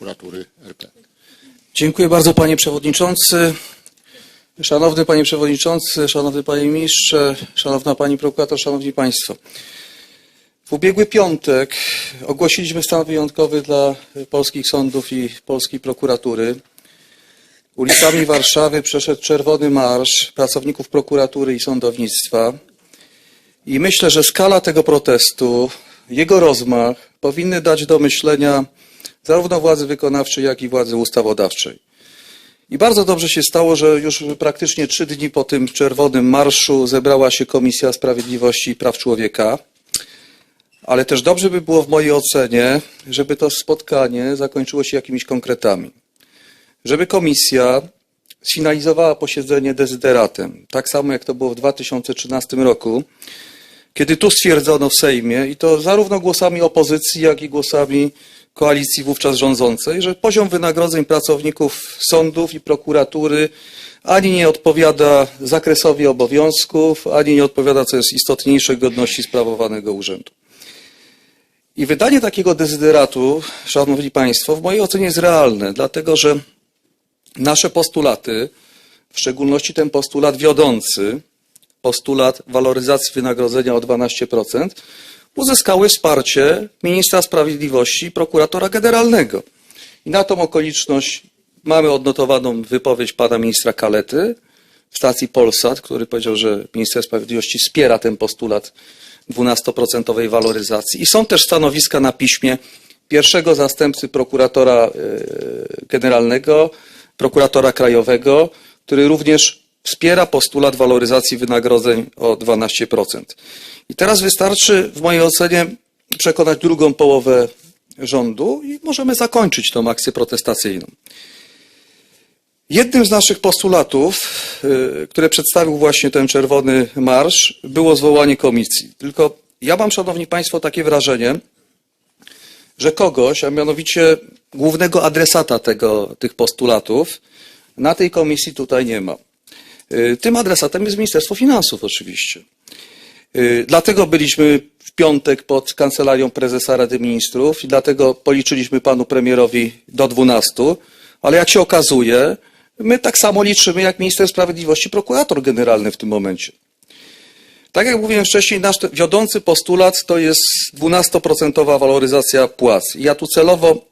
Prokuratury RP. Dziękuję bardzo panie przewodniczący. Szanowny panie przewodniczący, szanowny panie ministrze, szanowna pani prokurator, szanowni państwo. W ubiegły piątek ogłosiliśmy stan wyjątkowy dla polskich sądów i polskiej prokuratury. Ulicami Warszawy przeszedł czerwony marsz pracowników prokuratury i sądownictwa. I myślę, że skala tego protestu, jego rozmach powinny dać do myślenia zarówno władzy wykonawczej, jak i władzy ustawodawczej. I bardzo dobrze się stało, że już praktycznie trzy dni po tym czerwonym marszu zebrała się Komisja Sprawiedliwości i Praw Człowieka. Ale też dobrze by było w mojej ocenie, żeby to spotkanie zakończyło się jakimiś konkretami. Żeby komisja sfinalizowała posiedzenie dezyderatem, tak samo jak to było w 2013 roku, kiedy tu stwierdzono w Sejmie, i to zarówno głosami opozycji, jak i głosami koalicji wówczas rządzącej, że poziom wynagrodzeń pracowników sądów i prokuratury ani nie odpowiada zakresowi obowiązków, ani nie odpowiada, co jest istotniejsze, godności sprawowanego urzędu. I wydanie takiego dezyderatu, Szanowni Państwo, w mojej ocenie jest realne, dlatego że nasze postulaty, w szczególności ten postulat wiodący, postulat waloryzacji wynagrodzenia o 12%, uzyskały wsparcie ministra sprawiedliwości i prokuratora generalnego. I na tą okoliczność mamy odnotowaną wypowiedź pana ministra Kalety w stacji Polsat, który powiedział, że minister sprawiedliwości wspiera ten postulat 12% waloryzacji. I są też stanowiska na piśmie pierwszego zastępcy prokuratora e, generalnego, prokuratora krajowego, który również wspiera postulat waloryzacji wynagrodzeń o 12%. I teraz wystarczy, w mojej ocenie, przekonać drugą połowę rządu i możemy zakończyć tą akcję protestacyjną. Jednym z naszych postulatów, y, które przedstawił właśnie ten czerwony marsz, było zwołanie komisji. Tylko ja mam, szanowni państwo, takie wrażenie, że kogoś, a mianowicie głównego adresata tego, tych postulatów, na tej komisji tutaj nie ma. Y, Tym adresatem jest Ministerstwo Finansów oczywiście. Y, Dlatego byliśmy w piątek pod kancelarią prezesa Rady Ministrów i dlatego policzyliśmy panu premierowi do 12, ale jak się okazuje, my tak samo liczymy jak minister sprawiedliwości, prokurator generalny w tym momencie. Tak jak mówiłem wcześniej, nasz wiodący postulat to jest 12% waloryzacja płac. Ja tu celowo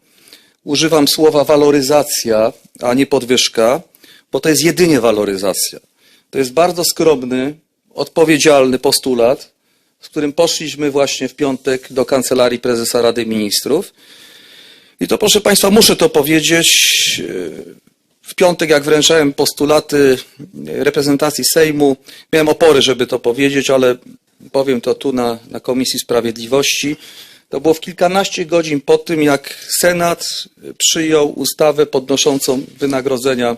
używam słowa waloryzacja, a nie podwyżka, bo to jest jedynie waloryzacja. To jest bardzo skromny, odpowiedzialny postulat, z którym poszliśmy właśnie w piątek do kancelarii prezesa Rady Ministrów. I to, proszę Państwa, muszę to powiedzieć. yy, W piątek, jak wręczałem postulaty reprezentacji Sejmu, miałem opory, żeby to powiedzieć, ale powiem to tu na, na Komisji Sprawiedliwości. To było w kilkanaście godzin po tym, jak Senat przyjął ustawę podnoszącą wynagrodzenia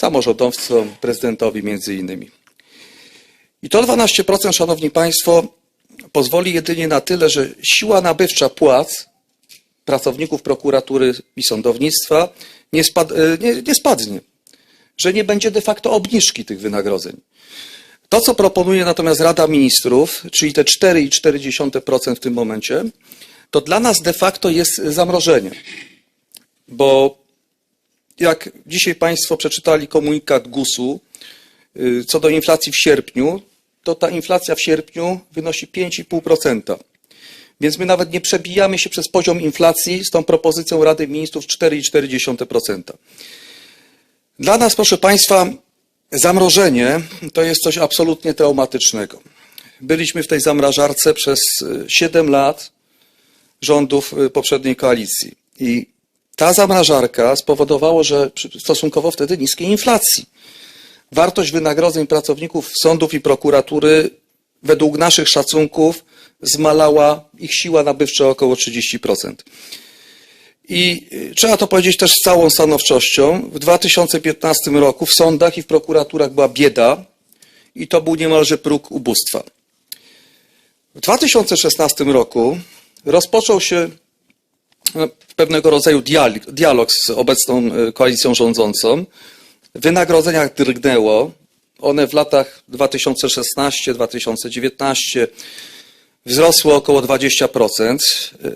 samorządowcom, prezydentowi między innymi. I to 12%, Szanowni Państwo, pozwoli jedynie na tyle, że siła nabywcza płac pracowników prokuratury i sądownictwa nie, spad, nie, nie spadnie, że nie będzie de facto obniżki tych wynagrodzeń. To, co proponuje natomiast Rada Ministrów, czyli te 4,4% w tym momencie, to dla nas de facto jest zamrożenie. Bo jak dzisiaj Państwo przeczytali komunikat GUS-u y, co do inflacji w sierpniu, to ta inflacja w sierpniu wynosi 5,5%. Więc my nawet nie przebijamy się przez poziom inflacji z tą propozycją Rady Ministrów 4,4%. Dla nas, proszę Państwa, zamrożenie to jest coś absolutnie traumatycznego. Byliśmy w tej zamrażarce przez y, 7 lat rządów y, poprzedniej koalicji. I ta zamrażarka spowodowała, że stosunkowo wtedy niskiej inflacji wartość wynagrodzeń pracowników sądów i prokuratury według naszych szacunków zmalała ich siła nabywcza około 30%. I y, trzeba to powiedzieć też z całą stanowczością. W 2015 roku w sądach i w prokuraturach była bieda i to był niemalże próg ubóstwa. W 2016 roku rozpoczął się pewnego rodzaju dialog, z obecną y, koalicją rządzącą. W wynagrodzeniach drgnęło. One w latach 2016-2019 wzrosły około 20%.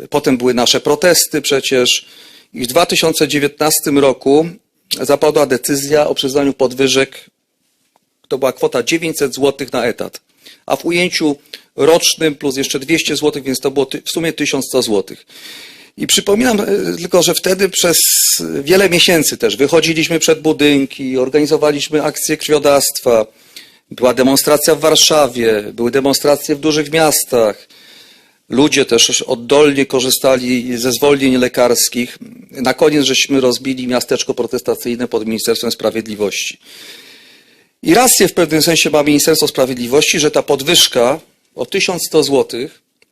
Y, Potem były nasze protesty przecież i w 2019 roku zapadła decyzja o przyznaniu podwyżek. To była kwota 900 zł na etat, a w ujęciu rocznym plus jeszcze 200 zł, więc to było w sumie 1100 zł. I przypominam e, tylko, że wtedy przez wiele miesięcy też wychodziliśmy przed budynki, organizowaliśmy akcje krwiodawstwa, była demonstracja w Warszawie, były demonstracje w dużych miastach. Ludzie też oddolnie korzystali ze zwolnień lekarskich. Na koniec żeśmy rozbili miasteczko protestacyjne pod Ministerstwem Sprawiedliwości. I rację w pewnym sensie ma Ministerstwo Sprawiedliwości, że ta podwyżka o 1100 zł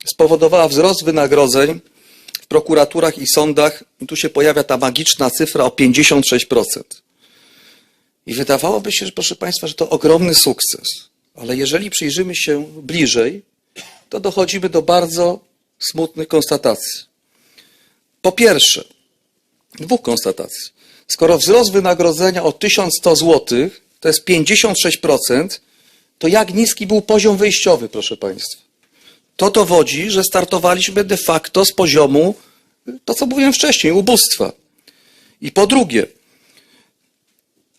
spowodowała wzrost wynagrodzeń prokuraturach i sądach. Tu się pojawia ta magiczna cyfra o 56%. I wydawałoby się, że, proszę Państwa, że to ogromny sukces. Ale jeżeli przyjrzymy się bliżej, to dochodzimy do bardzo smutnych konstatacji. Po pierwsze, dwóch konstatacji. Skoro wzrost wynagrodzenia o 1100 zł to jest 56%, to jak niski był poziom wyjściowy, proszę Państwa? To dowodzi, że startowaliśmy de facto z poziomu, to co mówiłem wcześniej, ubóstwa. I po drugie,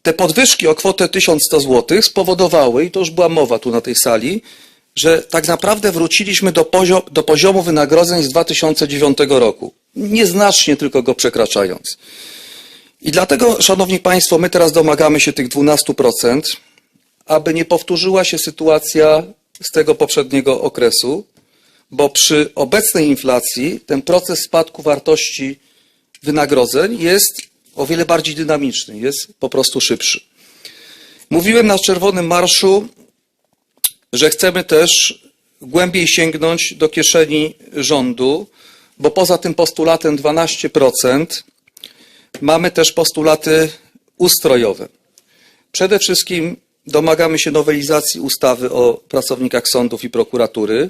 te podwyżki o kwotę 1100 zł spowodowały, i to już była mowa tu na tej sali, że tak naprawdę wróciliśmy do, do poziomu wynagrodzeń z 2009 roku. Nieznacznie tylko go przekraczając. I dlatego, Szanowni Państwo, my teraz domagamy się tych 12%, aby nie powtórzyła się sytuacja z tego poprzedniego okresu, bo przy obecnej inflacji ten proces spadku wartości wynagrodzeń jest o wiele bardziej dynamiczny, jest po prostu szybszy. Mówiłem na Czerwonym Marszu, że chcemy też głębiej sięgnąć do kieszeni rządu, bo poza tym postulatem 12% mamy też postulaty ustrojowe. Przede wszystkim domagamy się nowelizacji ustawy o pracownikach sądów i prokuratury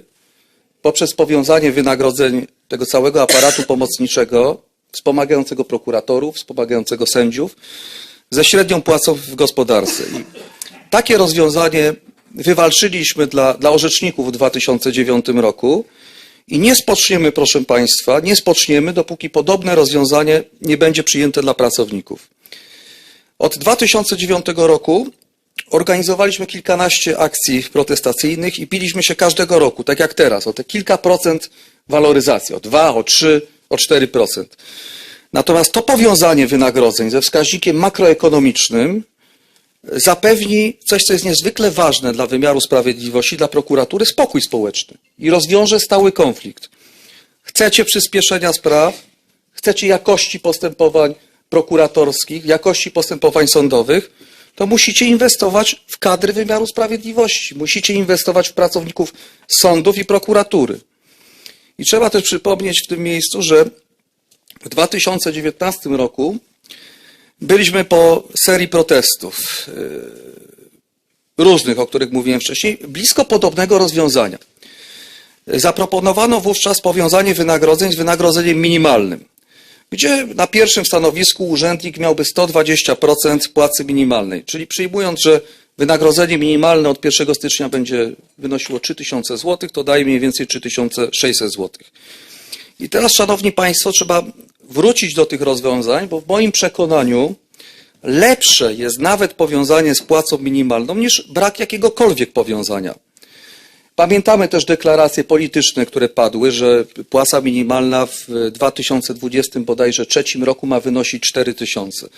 poprzez powiązanie wynagrodzeń tego całego aparatu pomocniczego, wspomagającego prokuratorów, wspomagającego sędziów, ze średnią płacą w gospodarce. I takie rozwiązanie wywalczyliśmy dla, dla orzeczników w 2009 roku i nie spoczniemy, proszę Państwa, nie spoczniemy, dopóki podobne rozwiązanie nie będzie przyjęte dla pracowników. Od 2009 roku organizowaliśmy kilkanaście akcji protestacyjnych i piliśmy się każdego roku, tak jak teraz, o te kilka procent waloryzacji, o 2, o 3, o 4%. Natomiast to powiązanie wynagrodzeń ze wskaźnikiem makroekonomicznym zapewni coś, co jest niezwykle ważne dla wymiaru sprawiedliwości, dla prokuratury, spokój społeczny i rozwiąże stały konflikt. Chcecie przyspieszenia spraw, chcecie jakości postępowań prokuratorskich, jakości postępowań sądowych, to musicie inwestować w kadry wymiaru sprawiedliwości, musicie inwestować w pracowników sądów i prokuratury. I trzeba też przypomnieć w tym miejscu, że w 2019 roku byliśmy po serii protestów yy, różnych, o których mówiłem wcześniej, blisko podobnego rozwiązania. Zaproponowano wówczas powiązanie wynagrodzeń z wynagrodzeniem minimalnym, gdzie na pierwszym stanowisku urzędnik miałby 120% płacy minimalnej, czyli przyjmując, że wynagrodzenie minimalne od 1 stycznia będzie wynosiło 3000 zł, to daje mniej więcej 3600 zł. I teraz, Szanowni Państwo, trzeba wrócić do tych rozwiązań, bo w moim przekonaniu lepsze jest nawet powiązanie z płacą minimalną niż brak jakiegokolwiek powiązania. Pamiętamy też deklaracje polityczne, które padły, że płaca minimalna w 2020 bodajże trzecim roku ma wynosić 4 tysiące.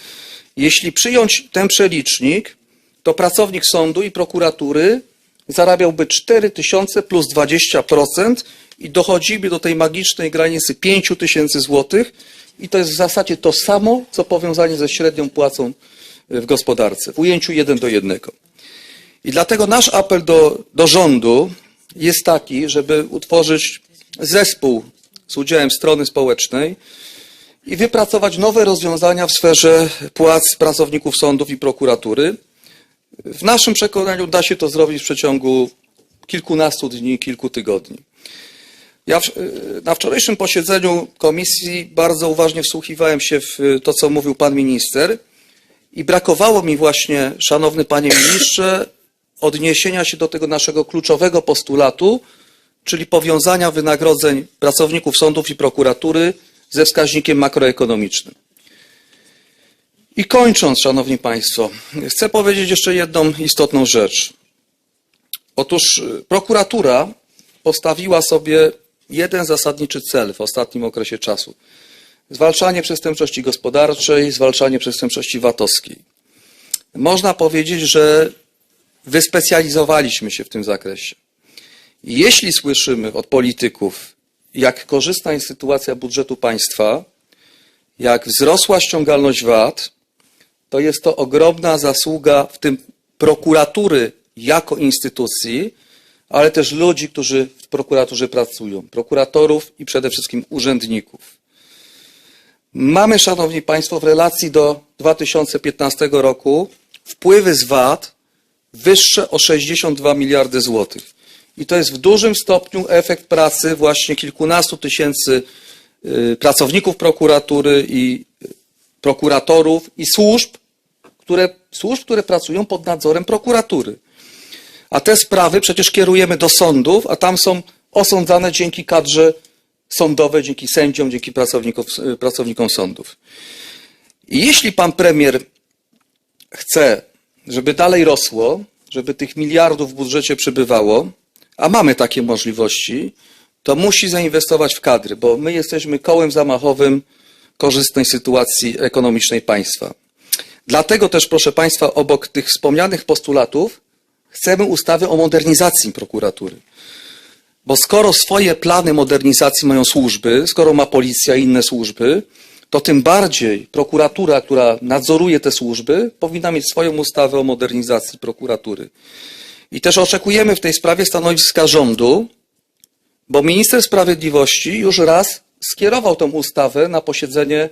Jeśli przyjąć ten przelicznik, to pracownik sądu i prokuratury zarabiałby 4 tysiące plus 20% i dochodzimy do tej magicznej granicy 5 tysięcy złotych i to jest w zasadzie to samo, co powiązanie ze średnią płacą w gospodarce, w ujęciu 1 do 1. I dlatego nasz apel do, do rządu jest taki, żeby utworzyć zespół z udziałem strony społecznej i wypracować nowe rozwiązania w sferze płac pracowników sądów i prokuratury. W naszym przekonaniu da się to zrobić w przeciągu kilkunastu dni, kilku tygodni. Ja w, na wczorajszym posiedzeniu komisji bardzo uważnie wsłuchiwałem się w to, co mówił pan minister i brakowało mi właśnie, szanowny panie ministrze, odniesienia się do tego naszego kluczowego postulatu, czyli powiązania wynagrodzeń pracowników sądów i prokuratury ze wskaźnikiem makroekonomicznym. I kończąc, Szanowni Państwo, chcę powiedzieć jeszcze jedną istotną rzecz. Otóż y, prokuratura postawiła sobie jeden zasadniczy cel w ostatnim okresie czasu. Zwalczanie przestępczości gospodarczej, zwalczanie przestępczości VAT-owskiej. Można powiedzieć, że wyspecjalizowaliśmy się w tym zakresie. Jeśli słyszymy od polityków, jak korzystna jest sytuacja budżetu państwa, jak wzrosła ściągalność VAT, to jest to ogromna zasługa w tym prokuratury jako instytucji, ale też ludzi, którzy w prokuraturze pracują, prokuratorów i przede wszystkim urzędników. Mamy, Szanowni Państwo, w relacji do 2015 roku wpływy z VAT wyższe o 62 miliardy złotych. I to jest w dużym stopniu efekt pracy właśnie kilkunastu tysięcy y, pracowników prokuratury i y, prokuratorów i służb, które, służb, które pracują pod nadzorem prokuratury. A te sprawy przecież kierujemy do sądów, a tam są osądzane dzięki kadrze sądowej, dzięki sędziom, dzięki pracowników, pracownikom sądów. I jeśli pan premier chce, żeby dalej rosło, żeby tych miliardów w budżecie przybywało, a mamy takie możliwości, to musi zainwestować w kadry, bo my jesteśmy kołem zamachowym korzystnej sytuacji ekonomicznej państwa. Dlatego też, proszę Państwa, obok tych wspomnianych postulatów, chcemy ustawy o modernizacji prokuratury. Bo skoro swoje plany modernizacji mają służby, skoro ma policja i inne służby, to tym bardziej prokuratura, która nadzoruje te służby, powinna mieć swoją ustawę o modernizacji prokuratury. I też oczekujemy w tej sprawie stanowiska rządu, bo minister sprawiedliwości już raz skierował tę ustawę na posiedzenie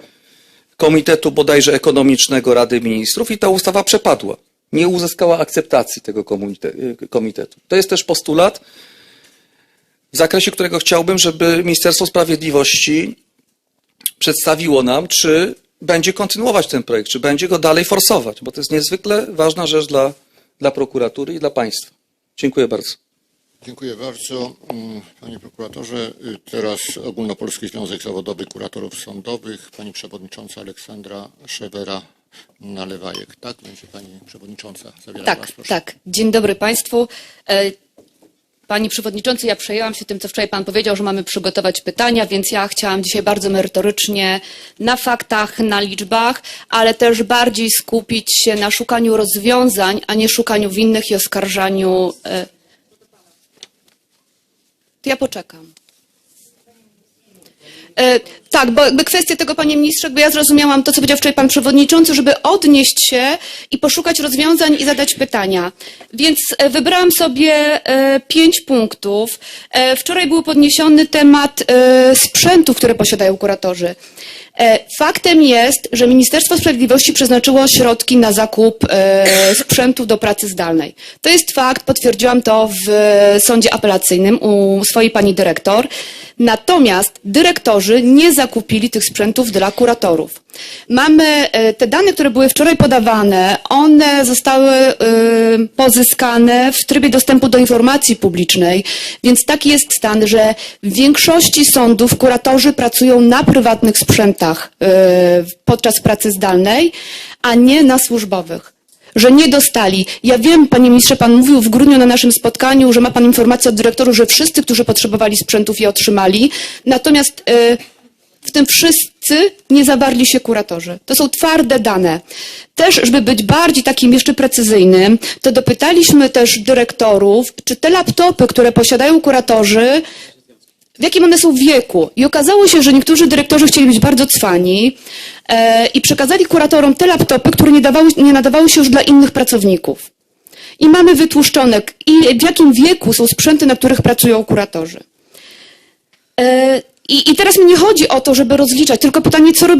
Komitetu bodajże Ekonomicznego Rady Ministrów i ta ustawa przepadła. Nie uzyskała akceptacji tego komite- komitetu. To jest też postulat, w zakresie którego chciałbym, żeby Ministerstwo Sprawiedliwości przedstawiło nam, czy będzie kontynuować ten projekt, czy będzie go dalej forsować, bo to jest niezwykle ważna rzecz dla, dla prokuratury i dla państwa. Dziękuję bardzo. Dziękuję bardzo. Mm, Panie prokuratorze, y, teraz Ogólnopolski Związek Zawodowy Kuratorów Sądowych, pani przewodnicząca Aleksandra Szewera Nalewajek. Tak, będzie pani przewodnicząca zabierała Tak, was, proszę. tak. Dzień dobry Państwu. Panie Przewodniczący, ja przejęłam się tym, co wczoraj Pan powiedział, że mamy przygotować pytania, więc ja chciałam dzisiaj bardzo merytorycznie na faktach, na liczbach, ale też bardziej skupić się na szukaniu rozwiązań, a nie szukaniu winnych i oskarżaniu. e, To ja poczekam. E, tak, bo jakby kwestia tego, panie ministrze, jakby ja zrozumiałam to, co powiedział wczoraj pan przewodniczący, żeby odnieść się i poszukać rozwiązań i zadać pytania. Więc e, wybrałam sobie e, pięć punktów. Wczoraj był podniesiony temat sprzętu, które posiadają kuratorzy. E, Faktem jest, że Ministerstwo Sprawiedliwości przeznaczyło środki na zakup e, sprzętów do pracy zdalnej. To jest fakt, potwierdziłam to w sądzie apelacyjnym u swojej pani dyrektor. Natomiast dyrektorzy nie zakupili tych sprzętów dla kuratorów. Mamy e, te dane, które były wczoraj podawane, one zostały e, pozyskane w trybie dostępu do informacji publicznej, więc taki jest stan, że w większości sądów kuratorzy pracują na prywatnych sprzętach e, podczas pracy zdalnej, a nie na służbowych że nie dostali. Ja wiem, panie ministrze, pan mówił w grudniu na naszym spotkaniu, że ma pan informację od dyrektorów, że wszyscy, którzy potrzebowali sprzętów je otrzymali. Natomiast w tym wszyscy nie zawarli się kuratorzy. To są twarde dane. Też, żeby być bardziej takim jeszcze precyzyjnym, to dopytaliśmy też dyrektorów, czy te laptopy, które posiadają kuratorzy, w jakim one są wieku. I okazało się, że niektórzy dyrektorzy chcieli być bardzo cwani e, i przekazali kuratorom te laptopy, które nie, dawały, nie nadawały się już dla innych pracowników. I mamy wytłuszczone, i w jakim wieku są sprzęty, na których pracują kuratorzy. E, i, I teraz mi nie chodzi o to, żeby rozliczać, tylko pytanie, co robi